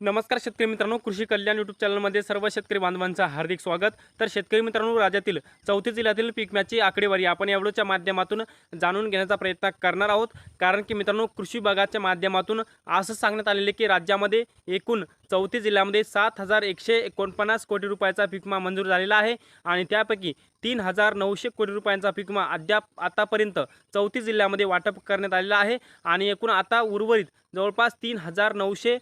नमस्कार शेतकरी मित्रांनो कृषी कल्याण यूट्यूब चॅनलमध्ये सर्व शेतकरी बांधवांचं हार्दिक स्वागत. तर शेतकरी मित्रांनो राज्यातील चौथी जिल्ह्यातील पीक विम्याची आकडेवारी आपण या व्हिडिओच्या माध्यमातून जाणून घेण्याचा प्रयत्न करणार आहोत. कारण की मित्रांनो कृषी विभागाच्या माध्यमातून असं सांगण्यात आलेले की राज्यामध्ये एकूण चौथी जिल्ह्यामध्ये सात हजार एकशे एकोणपन्नास कोटी रुपयाचा पिकमा मंजूर झालेला आहे आणि त्यापैकी तीन हजार नऊशे कोटी रुपयांचा पिकमा अद्याप आतापर्यंत चौथी जिल्ह्यामध्ये वाटप करण्यात आलेला आहे. आणि एकूण आता उर्वरित जवळपास तीन हजार नऊशे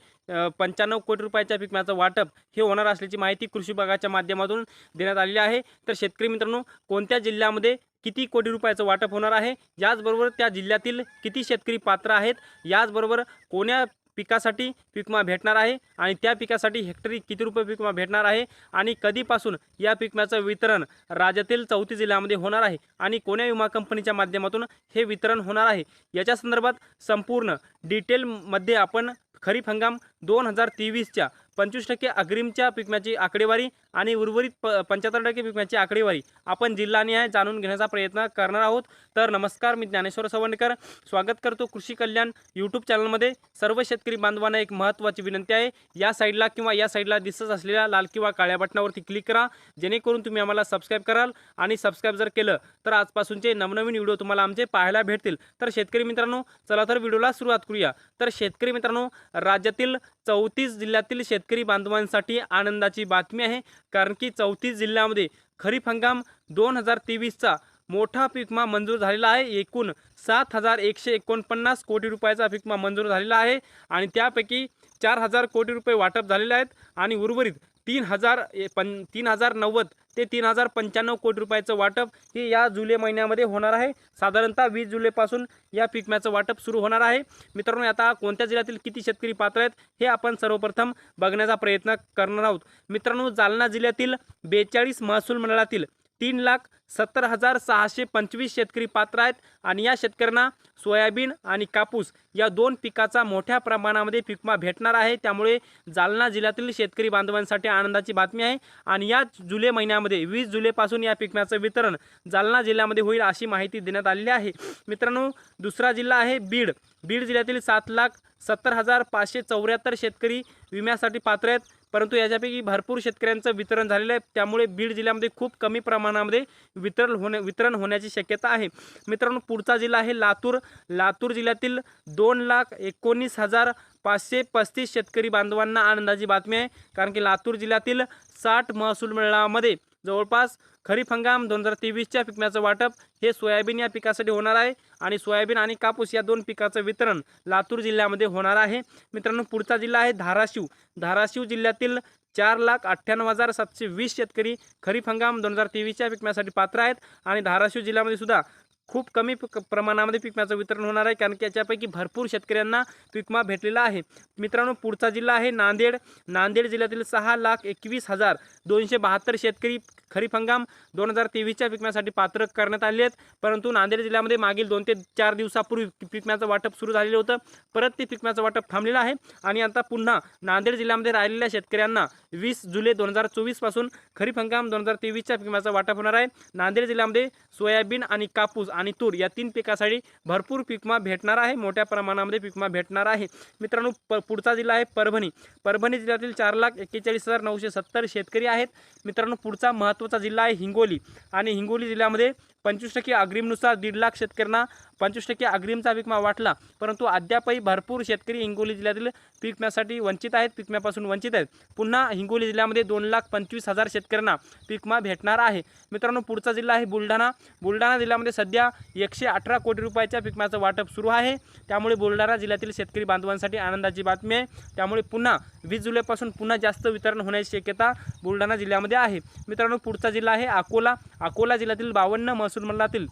पंच्याण्णव कोटी रुपयाच्या पिकम्याचं वाटप हे होणार असल्याची माहिती कृषी विभागाच्या माध्यमातून देण्यात आलेली आहे. तर शेतकरी मित्रांनो कोणत्या जिल्ह्यामध्ये किती कोटी रुपयाचं वाटप होणार आहे? याचबरोबर त्या जिल्ह्यातील किती शेतकरी पात्र आहेत? याचबरोबर कोण्या पिकासाठी पिकमा भेटणार आहे आणि त्या पिकासाठी हेक्टरी किती रुपये पिकमा भेटणार आहे आणि कधीपासून या पिकम्याचं वितरण राज्यातील चौथी जिल्ह्यामध्ये होणार आहे आणि कोण्या विमा कंपनीच्या माध्यमातून हे वितरण होणार आहे? याच्या संदर्भात संपूर्ण डिटेलमध्ये आपण खरीप हंगाम दोन हजार तेवीसच्या पंचवीस टक्के अग्रिमच्या पिकम्याची आकडेवारी आणि उर्वरित प पंच्याहत्तर टक्के पिकम्याची आकडेवारी आपण जिल्हानिहाय जाणून घेण्याचा प्रयत्न करणार आहोत. तर नमस्कार मी ज्ञानेश्वर सवंडकर. स्वागत करतो कृषी कल्याण यूट्यूब चॅनलमध्ये. सर्व शेतकरी बांधवांना एक महत्त्वाची विनंती आहे. या साईडला किंवा या साईडला दिसत असलेल्या लाल किंवा काळ्या बटनावरती क्लिक करा. जेणेकरून तुम्ही आम्हाला सबस्क्राईब कराल आणि सबस्क्राईब जर केलं तर आजपासूनचे नवनवीन व्हिडिओ तुम्हाला आमचे पाहायला भेटतील. तर शेतकरी मित्रांनो चला तर व्हिडिओला सुरुवात करूया. तर शेतकरी मित्रांनो राज्यातील चौतीस जिल्ह्यातील शेतकरी बांधवांसाठी आनंदाची बातमी आहे. कारण की चौतीस जिल्ह्यामध्ये खरीप हंगाम दोन हजार तेवीसचा मोठा पीकमा मंजूर झालेला आहे. एकूण सात हजार एकशे एकोणपन्नास कोटी रुपयाचा पीकमा मंजूर झालेला आहे आणि त्यापैकी चार हजार कोटी रुपये वाटप झालेले आहेत. आणि उर्वरित तीन हजार ए- पन तीन हजार नव्वद ते तीन हजार पंच्याण्णव कोटी रुपयाचं वाटप हे या जुलै महिन्यामध्ये होणार आहे. साधारणतः वीस जुलैपासून या पीक वाटप सुरू होणार आहे. मित्रांनो आता कोणत्या जिल्ह्यातील किती शेतकरी पात्र आहेत हे आपण सर्वप्रथम बघण्याचा प्रयत्न करणार आहोत. मित्रांनो जालना जिल्ह्यातील बेचाळीस महसूल मंडळातील तीन लाख सत्तर हजार सहाशे पंचवीस शेतकरी पात्र आहेत. आणि या शेतकऱ्यांना सोयाबीन आणि कापूस या दोन पिकाचा मोठ्या प्रमाणामध्ये पिकमा भेटणार आहे. त्यामुळे जालना जिल्ह्यातील शेतकरी बांधवांसाठी आनंदाची बातमी आहे. आणि या जुलै महिन्यामध्ये वीस जुलैपासून या पिकम्याचं वितरण जालना जिल्ह्यामध्ये होईल अशी माहिती देण्यात आलेली आहे. मित्रांनो दुसरा जिल्हा आहे बीड. बीड जिल्ह्यातील सात लाख सत्तर हजार पाचशे चौऱ्याहत्तर शेतकरी विम्यासाठी पात्र आहेत. परंतु याच्यापैकी भरपूर शेतकऱ्यांचं वितरण झालेलं आहे. त्यामुळे बीड जिल्ह्यामध्ये खूप कमी प्रमाणामध्ये वितरण होणे वितरण होण्याची शक्यता आहे. मित्रांनो पुढचा जिल्हा आहे लातूर. लातूर जिल्ह्यातील दोन लाख एकोणीस हजार पाचशे पस्तीस शेतकरी बांधवांना आनंदाची बातमी आहे. कारण की लातूर जिल्ह्यातील साठ महसूल मंडळामध्ये जवळपास खरीप हंगाम दोन हजार तेवीसच्या पिकण्याचं वाटप हे सोयाबीन या पिकासाठी होणार आहे आणि सोयाबीन आणि कापूस या दोन पिकाचं वितरण लातूर जिल्ह्यामध्ये होणार आहे. मित्रांनो पुढचा जिल्हा आहे धाराशिव. धाराशिव जिल्ह्यातील चार लाख अठ्ठ्याण्णव हजार सातशे वीस शेतकरी खरीप हंगाम दोन हजार तेवीसच्या पिकण्यासाठी पात्र आहेत आणि धाराशिव जिल्ह्यामध्ये सुद्धा खूप कमी पिक प्रमाणामध्ये पिकम्याचं वितरण होणार आहे कारण की याच्यापैकी भरपूर शेतकऱ्यांना पिकमा भेटलेला आहे. मित्रांनो पुढचा जिल्हा आहे नांदेड. नांदेड जिल्ह्यातील सहा लाख एकवीस हजार दोनशे बहात्तर शेतकरी खरीप हंगाम दोन हजार तेवीसच्या पिकम्यासाठी पात्र करण्यात आले आहेत. परंतु नांदेड जिल्ह्यामध्ये मागील दोन ते चार दिवसापूर्वी पिकम्याचं वाटप सुरू झालेलं होतं. परत ते पिकम्याचं वाटप थांबलेलं आहे. आणि आता पुन्हा नांदेड जिल्ह्यामध्ये राहिलेल्या शेतकऱ्यांना वीस जुलै दोन हजार चोवीसपासून खरीप हंगाम दोन हजार तेवीसच्या पिकम्याचं वाटप होणार आहे. नांदेड जिल्ह्यामध्ये सोयाबीन आणि कापूस आणि तूर या तीन पिकासाठी भरपूर पिकमा भेटणार आहे. मोठ्या प्रमाणामध्ये पिकमा भेटणार आहे. मित्रांनो प पुढचा जिल्हा आहे परभणी. परभणी जिल्ह्यातील चार लाख एक्केचाळीस हजार नऊशे सत्तर शेतकरी आहेत. मित्रांनो पुढचा महत्त्वाचा जिल्हा आहे हिंगोली. आणि हिंगोली जिल्ह्यामध्ये पंचवीस टक्के अग्रिमनुसार दीड लाख शेतकऱ्यांना पंचवीस टक्के अग्रिमचा विकमा वाटला. परंतु अद्यापही भरपूर शेतकरी हिंगोली जिल्ह्यातील पिकम्यासाठी वंचित आहेत पिकम्यापासून वंचित आहेत. पुन्हा हिंगोली जिल्ह्यामध्ये दोन लाख पंचवीस हजार शेतकऱ्यांना पिकमा भेटणार आहे. मित्रांनो पुढचा जिल्हा आहे बुलढाणा. बुलढाणा जिल्ह्यामध्ये सध्या एकशे अठरा कोटी रुपयाच्या पिकम्याचं वाटप सुरू आहे. त्यामुळे बुलढाणा जिल्ह्यातील शेतकरी बांधवांसाठी आनंदाची बातमी आहे. त्यामुळे पुन्हा वीस जुलैपासून पुन्हा जास्त वितरण होण्याची शक्यता बुलढाणा जिल्ह्यामध्ये आहे. मित्रांनो पुढचा जिल्हा आहे अकोला. अकोला जिल्ह्यातील बावन्न महसूल मंडळातील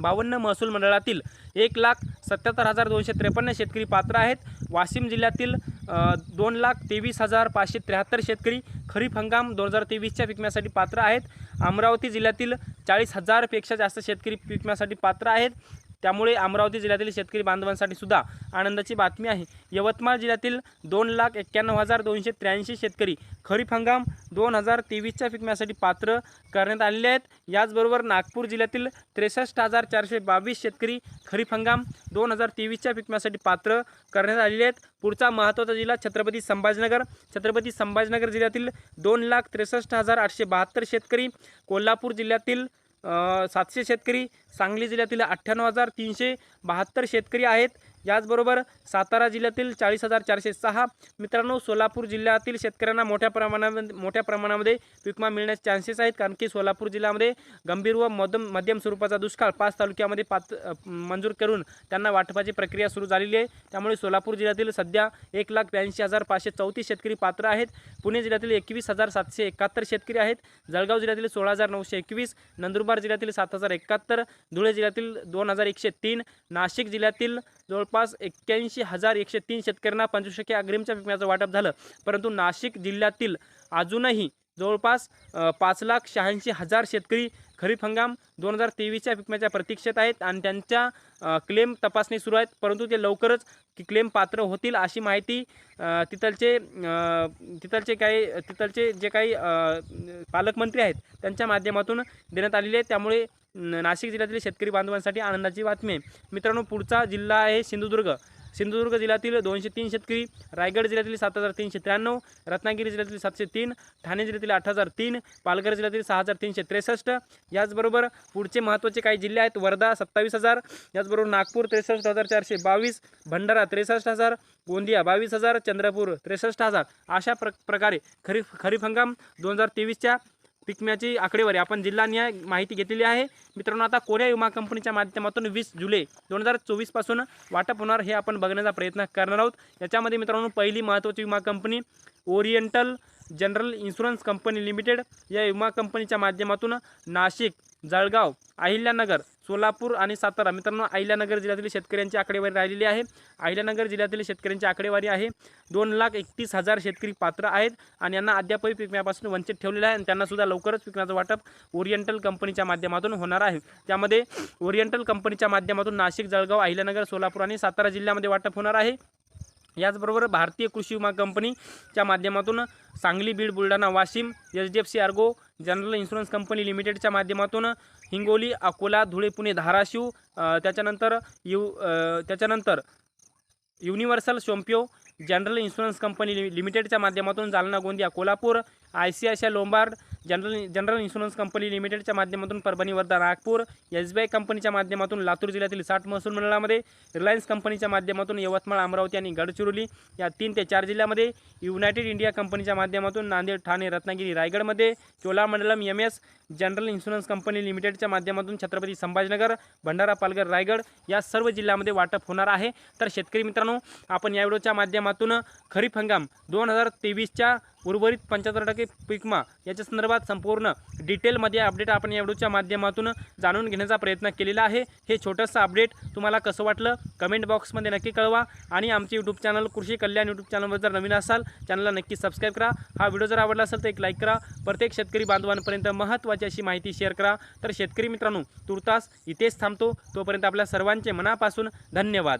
बावन्न महसूल मंडळातील एक लाख सत्याहत्तर हजार दोनशे त्रेपन्न शेतकरी पात्र आहेत. वाशिम जिल्ह्यातील दोन लाख तेवीस हजार पाचशे त्र्याहत्तर शेतकरी खरीप हंगाम दोन हजार तेवीसच्या पिकण्यासाठी पात्र आहेत. अमरावती जिल्ह्यातील चाळीस हजारपेक्षा जास्त शेतकरी पिकण्यासाठी पात्र आहेत. त्यामुळे अमरावती जिल्ह्यातील शेतकरी बांधवांसाठी सुद्धा आनंदाची बातमी आहे. यवतमाळ जिल्ह्यातील दोन लाख एक्क्याण्णव हजार दोनशे त्र्याऐंशी शेतकरी खरीप हंगाम दोन हजार तेवीसच्या पिकण्यासाठी पात्र करण्यात आलेले आहेत. याचबरोबर नागपूर जिल्ह्यातील त्रेसष्ट हजार चारशे बावीस शेतकरी खरीप हंगाम दोन हजार तेवीसच्या पिकण्यासाठी पात्र करण्यात आलेले आहेत. पुढचा महत्त्वाचा जिल्हा छत्रपती संभाजीनगर. छत्रपती संभाजीनगर जिल्ह्यातील दोन लाख त्रेसष्ट हजार आठशे बहात्तर शेतकरी कोल्हापूर जिल्ह्यातील सातशे शेतकरी सांगली जिल्ह्यातील अठ्ठ्याण्णव हजार तीनशे बहात्तर शेतकरी आहेत. याचबरोबर सातारा जिल्ह्यातील चाळीस हजार चारशे सहा मित्रांनो सोलापूर जिल्ह्यातील शेतकऱ्यांना मोठ्या प्रमाणामध्ये मोठ्या प्रमाणामध्ये पिकमा मिळण्याचे चान्सेस आहेत कारण की सोलापूर जिल्ह्यामध्ये गंभीर व मध्यम मध्यम स्वरूपाचा दुष्काळ पाच तालुक्यामध्ये पात मंजूर करून त्यांना वाटपाची प्रक्रिया सुरू झालेली आहे. त्यामुळे सोलापूर जिल्ह्यातील सध्या एक लाख ब्याऐंशी हजार पाचशे चौतीस शेतकरी पात्र आहेत. पुणे जिल्ह्यातील एकवीस हजार सातशे एकाहत्तर शेतकरी आहेत. जळगाव जिल्ह्यातील सोळा हजार नऊशे एकवीस नंदुरबार जिल्ह्यातील सात हजार एकाहत्तर धुळे जिल्ह्यातील दोन हजार एकशे तीन नाशिक जिल्ह्यातील जवळपास एक्क्याऐंशी हजार एकशे तीन शेतकऱ्यांना पंचवीस टक्के अग्रिमच्या विम्याचं वाटप झालं. परंतु नाशिक जिल्ह्यातील अजूनही जवळपास पाच लाख शहाऐंशी हजार शेतकरी खरीप हंगाम दोन हजार तेवीसच्या विकम्याच्या प्रतीक्षेत आहेत आणि त्यांच्या क्लेम तपासणी सुरू आहेत. परंतु ते लवकरच क्लेम पात्र होतील अशी माहिती तिथलचे तिथलचे काही तिथलचे जे काही पालकमंत्री आहेत त्यांच्या माध्यमातून देण्यात आलेले आहे. त्यामुळे नाशिक जिल्ह्यातील शेतकरी बांधवांसाठी आनंदाची बातमी. आहे मित्रांनो पुढचा जिल्हा आहे सिंधुदुर्ग. सिंधुदुर्ग जिल्ह्यातील दोनशे तीन शेतकरी रायगड जिल्ह्यातील सात हजार तीनशे त्र्याण्णव रत्नागिरी जिल्ह्यातील सातशे तीन ठाणे जिल्ह्यातील आठ हजार तीन पालघर जिल्ह्यातील सहा हजार तीनशे त्रेसष्ट. याचबरोबर पुढचे महत्त्वाचे काही जिल्हे आहेत वर्धा सत्तावीस हजार याचबरोबर नागपूर त्रेसष्ट हजार चारशे बावीस भंडारा त्रेसष्ट हजार गोंदिया बावीस हजार चंद्रपूर त्रेसष्ट हजार. अशा प्र प्रकारे खरीप खरीप हंगाम दोन हजार तेवीसच्या पिकम्याची आकडेवारी आपण जिल्हानिहाय माहिती घेतलेली आहे. मित्रांनो आता कोऱ्या विमा कंपनीच्या माध्यमातून वीस जुलै दोन हजार चोवीसपासून वाटप होणार हे आपण बघण्याचा प्रयत्न करणार आहोत. याच्यामध्ये मित्रांनो पहिली महत्त्वाची विमा company Oriental general insurance company limited या विमा कंपनीच्या माध्यमातून नाशिक जळगाव अहिल्यानगर सोलापूर आणि सातारा. मित्रांनो अहिल्यानगर जिल्ह्यातील शेतकऱ्यांची आकडेवारी राहिलेली आहे. अहिल्यानगर जिल्ह्यातील शेतकऱ्यांची आकडेवारी आहे. दोन लाख एकतीस हजार शेतकरी पात्र आहेत आणि यांना अद्यापही पिकम्यापासून वंचित ठेवलेलं आहे आणि त्यांनासुद्धा लवकरच पिकण्याचं वाटप ओरिएंटल कंपनीच्या माध्यमातून होणार आहे. त्यामध्ये ओरिएंटल कंपनीच्या माध्यमातून नाशिक जळगाव अहिल्यानगर सोलापूर आणि सातारा जिल्ह्यामध्ये वाटप होणार आहे. याचबरोबर भारतीय कृषी विमा कंपनीच्या माध्यमातून Sangli Beed Buldhana Washim H D F C ergo general insurance company लिमिटेडच्या माध्यमातून हिंगोली अकोला धुळे पुणे धाराशिव त्याच्यानंतर यु त्याच्यानंतर universal Sompo general insurance company लि लिमिटेडच्या माध्यमातून Jalna Gondia Kolhapur I C I C I Lombard general general insurance company लिमिटेडच्या माध्यमातून Parbhani Wardha Nagpur S B I कंपनीच्या माध्यमातून लातूर जिल्ह्यातील साठ महसूल मंडळामध्ये रिलायन्स कंपनीच्या माध्यमातून यवतमाळ अमरावती आणि गडचिरोली या तीन ते चार जिल्ह्यामध्ये युनायटेड इंडिया कंपनीच्या माध्यमातून नांदेड ठाणे रत्नागिरी रायगडमध्ये Cholamandalam M S general insurance company लिमिटेडच्या माध्यमातून छत्रपती संभाजीनगर भंडारा पालघर रायगड या सर्व जिल्ह्यामध्ये वाटप होणार आहे. तर शेतकरी मित्रांनो आपण या व्हिडिओच्या माध्यमातून खरीप हंगाम दोन हजार तेवीसच्या उर्वरित पंच्याहत्तर टक्के पिकमा याच्या संदर्भात संपूर्ण डिटेलमध्ये अपडेट आपण या व्हिडिओच्या माध्यमातून जाणून घेण्याचा प्रयत्न केलेला आहे. हे छोटंसं अपडेट तुम्हाला कसं वाटलं? कमेंट बॉक्समध्ये नक्की कळवा. आणि आमचे यूट्यूब चॅनल कृषी कल्याण यूट्यूब चॅनलवर जर नवीन असाल चॅनलला नक्की सबस्क्राईब करा. हा व्हिडिओ जर आवडला असेल तर एक लाईक करा. प्रत्येक शेतकरी बांधवांपर्यंत महत्त्वाची अशी माहिती शेअर करा. तर शेतकरी मित्रांनो तुर्तास इथेच थांबतो. तोपर्यंत आपल्या सर्वांचे मनापासून धन्यवाद.